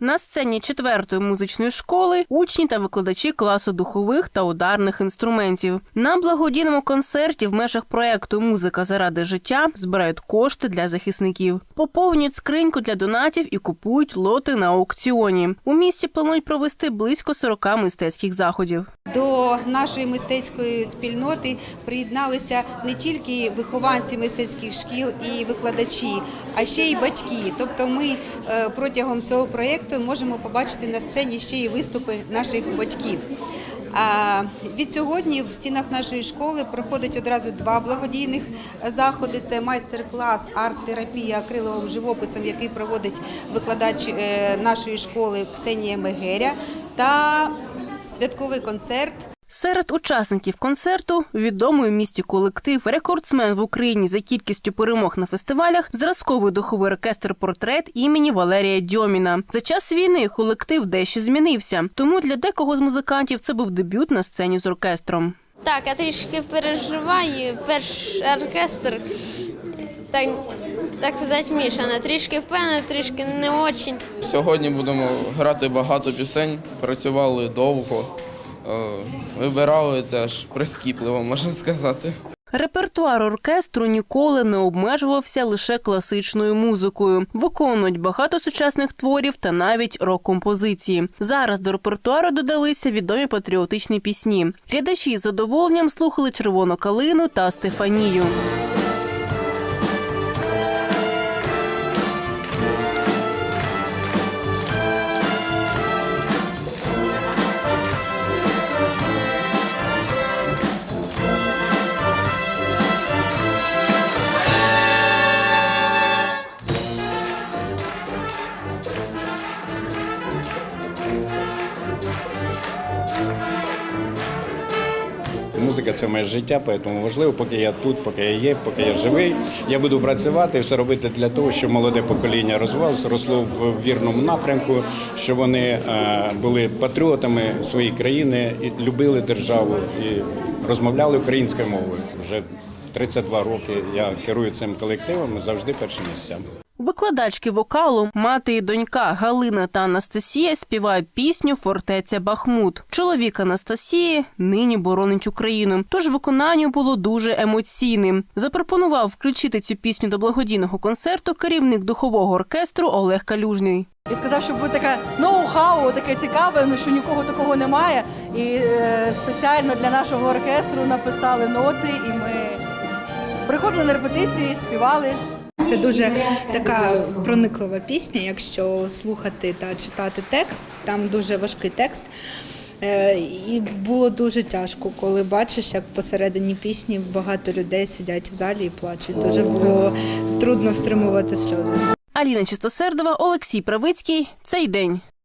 На сцені четвертої музичної школи учні та викладачі класу духових та ударних інструментів. На благодійному концерті в межах проекту Музика заради життя збирають кошти для захисників, поповнюють скриньку для донатів і купують лоти на аукціоні. У місті планують провести близько 40 мистецьких заходів. До нашої мистецької спільноти приєдналися не тільки вихованці мистецьких шкіл і викладачі, а ще й батьки. Тобто, ми е, протягом цього проєкту можемо побачити на сцені ще й виступи наших батьків. А від сьогодні в стінах нашої школи проходить одразу два благодійних заходи. Це майстер-клас арт-терапія акриловим живописом, який проводить викладач е, нашої школи Ксенія Мегеря, та святковий концерт Серед учасників концерту відомий у місті колектив, рекордсмен в Україні за кількістю перемог на фестивалях, зразковий духовий оркестр портрет імені Валерія Дьоміна. За час війни колектив дещо змінився, тому для декого з музикантів це був дебют на сцені з оркестром. Так, я трішки переживаю. Перший оркестр, так, так сказати, мішана. Трішки впевнена, трішки не очень. Сьогодні будемо грати багато пісень, працювали довго, вибирали теж прискіпливо, можна сказати. Репертуар оркестру ніколи не обмежувався лише класичною музикою. Виконують багато сучасних творів та навіть рок-композиції. Зараз до репертуару додалися відомі патріотичні пісні. Глядачі з задоволенням слухали червону калину та Стефанію. Музика це моє життя, тому важливо, поки я тут, поки я є, поки я живий. Я буду працювати, все робити для того, щоб молоде покоління розвивалося, росло в вірному напрямку, щоб вони е, були патріотами своєї країни, і любили державу і розмовляли українською мовою. Вже 32 роки я керую цим колективом і завжди перші місця. Викладачки вокалу, мати і донька Галина та Анастасія співають пісню Фортеця Бахмут. Чоловік Анастасії нині боронить Україну, тож виконання було дуже емоційним. Запропонував включити цю пісню до благодійного концерту керівник духового оркестру Олег Калюжний. і сказав, що буде таке ноу-хау, таке цікаве, ну що нікого такого немає. І е, спеціально для нашого оркестру написали ноти, і ми приходили на репетиції, співали. Це дуже така прониклива пісня, якщо слухати та читати текст. Там дуже важкий текст. Е, І було дуже тяжко, коли бачиш, як посередині пісні багато людей сидять в залі і плачуть. Дуже було трудно стримувати сльози. Аліна Чистосердова, Олексій Правицький. Цей день.